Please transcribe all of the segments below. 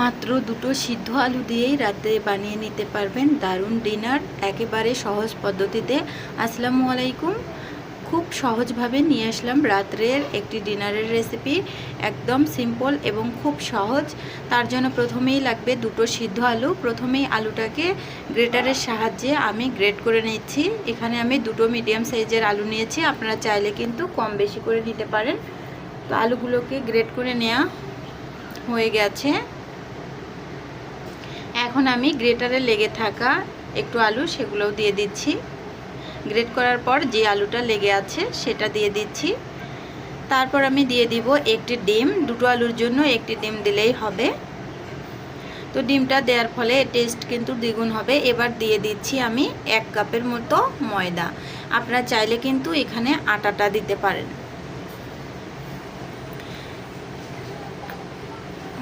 মাত্র দুটো সিদ্ধ আলু দিয়েই রাতে বানিয়ে নিতে পারবেন দারুণ ডিনার, একেবারে সহজ পদ্ধতিতে। আসসালামু আলাইকুম। খুব সহজভাবে নিয়ে আসলাম রাত্রের একটি ডিনারের রেসিপি একদম সিম্পল এবং খুব সহজ। তার জন্য প্রথমেই লাগবে দুটো সিদ্ধ আলু। প্রথমেই আলুটাকে গ্রেটারের সাহায্যে আমি গ্রেট করে নিচ্ছি। এখানে আমি দুটো মিডিয়াম সাইজের আলু নিয়েছি। আপনারা চাইলে কিন্তু কম বেশি করে নিতে পারেন। তো আলুগুলোকে গ্রেট করে নেওয়া হয়ে গেছে। এখন আমি গ্রেটারে লেগে থাকা একটু আলু সেগুলোও দিয়ে দিচ্ছি। গ্রেট করার পর যে আলুটা লেগে আছে সেটা দিয়ে দিচ্ছি। তারপর আমি দিয়ে দিব একটি ডিম, দুটো আলুর জন্য একটি ডিম দিলেই হবে। তো ডিমটা দেওয়ার ফলে টেস্ট কিন্তু দ্বিগুণ হবে। এবার দিয়ে দিচ্ছি আমি এক কাপের মতো ময়দা। আপনারা চাইলে কিন্তু এখানে আটাটা দিতে পারেন।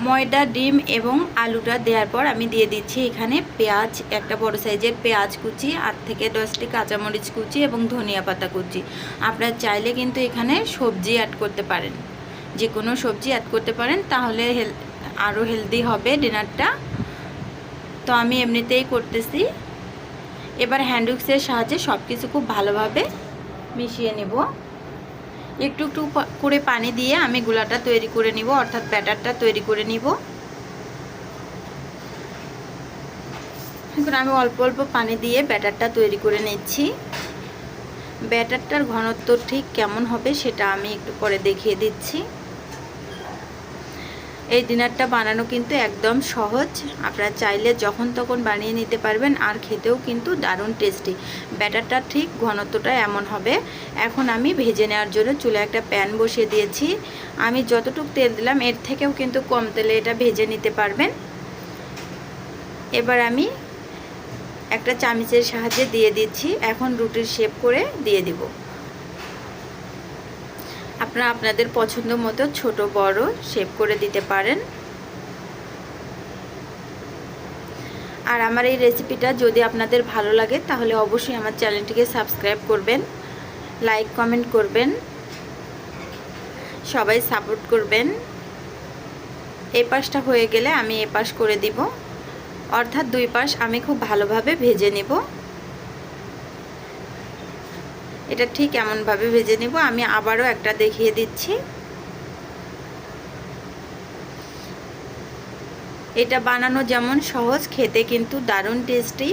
ময়দা, ডিম এবং আলুটা দেওয়ার পর আমি দিয়ে দিচ্ছি এখানে পেঁয়াজ, একটা বড় সাইজের পেঁয়াজ কুচি, আট থেকে দশটি কাঁচামরিচ কুচি এবং ধনিয়া পাতা কুচি। আপনারা চাইলে কিন্তু এখানে সবজি অ্যাড করতে পারেন। যে কোনো সবজি অ্যাড করতে পারেন, তাহলে হেল আরও হেলদি হবে ডিনারটা তো আমি এমনিতেই করতেছি। এবার হ্যান্ডউক্সের সাহায্যে সব কিছু খুব ভালোভাবে মিশিয়ে নেব। একটু একটু করে পানি দিয়ে আমি গুলাটা তৈরি করে নিব, অর্থাৎ ব্যাটারটা তৈরি করে নিব। এখন আমি অল্প অল্প পানি দিয়ে ব্যাটারটা তৈরি করে নিচ্ছি। ব্যাটারটার ঘনত্ব ঠিক কেমন হবে সেটা আমি একটু পরে দেখিয়ে দিচ্ছি। এই ডিনারটা বানানো কিন্তু একদম সহজ। আপনারা চাইলে যখন তখন বানিয়ে নিতে পারবেন, আর খেতেও কিন্তু দারুণ টেস্টি ব্যাটারটা ঠিক ঘনত্বটা এমন হবে। এখন আমি ভেজে নেওয়ার জন্য চুলে একটা প্যান বসিয়ে দিয়েছি। আমি যতটুকু তেল দিলাম, এর থেকেও কিন্তু কম তেলে এটা ভেজে নিতে পারবেন। এবার আমি একটা চামিচের সাহায্যে দিয়ে দিচ্ছি। এখন রুটির শেপ করে দিয়ে দিব। আপনারা আপনাদের পছন্দ মতো ছোট, বড় শেপ করে দিতে পারেন। আর আমার এই রেসিপিটা যদি আপনাদের ভালো লাগে, তাহলে অবশ্যই আমার চ্যানেলটিকে সাবস্ক্রাইব করবেন লাইক কমেন্ট করবেন, সবাই সাপোর্ট করবেন। এই পাশটা হয়ে গেলে আমি এ পাশ করে দিব। অর্থাৎ দুই পাশ আমি খুব ভালোভাবে ভেজে নেব। এটা ঠিক এমনভাবে ভেজে নিব। আমি আবারও একটা দেখিয়ে দিচ্ছি। এটা বানানো যেমন সহজ, খেতে কিন্তু দারুণ টেস্টি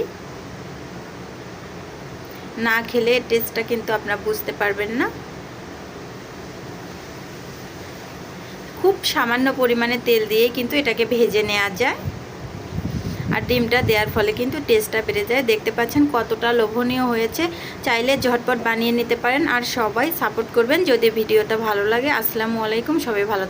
না খেলে টেস্টটা কিন্তু আপনারা বুঝতে পারবেন না। খুব সামান্য পরিমাণে তেল দিয়ে কিন্তু এটাকে ভেজে নেওয়া যায়। আর ডিমটা দেওয়ার ফলে কিন্তু টেস্টটা বেড়ে যায়। দেখতে পাচ্ছেন কতটা লোভনীয় হয়েছে। চাইলে ঝটপট বানিয়ে নিতে পারেন আর সবাই সাপোর্ট করবেন যদি ভিডিওটা ভালো লাগে। আসসালামু আলাইকুম, সবাই ভালো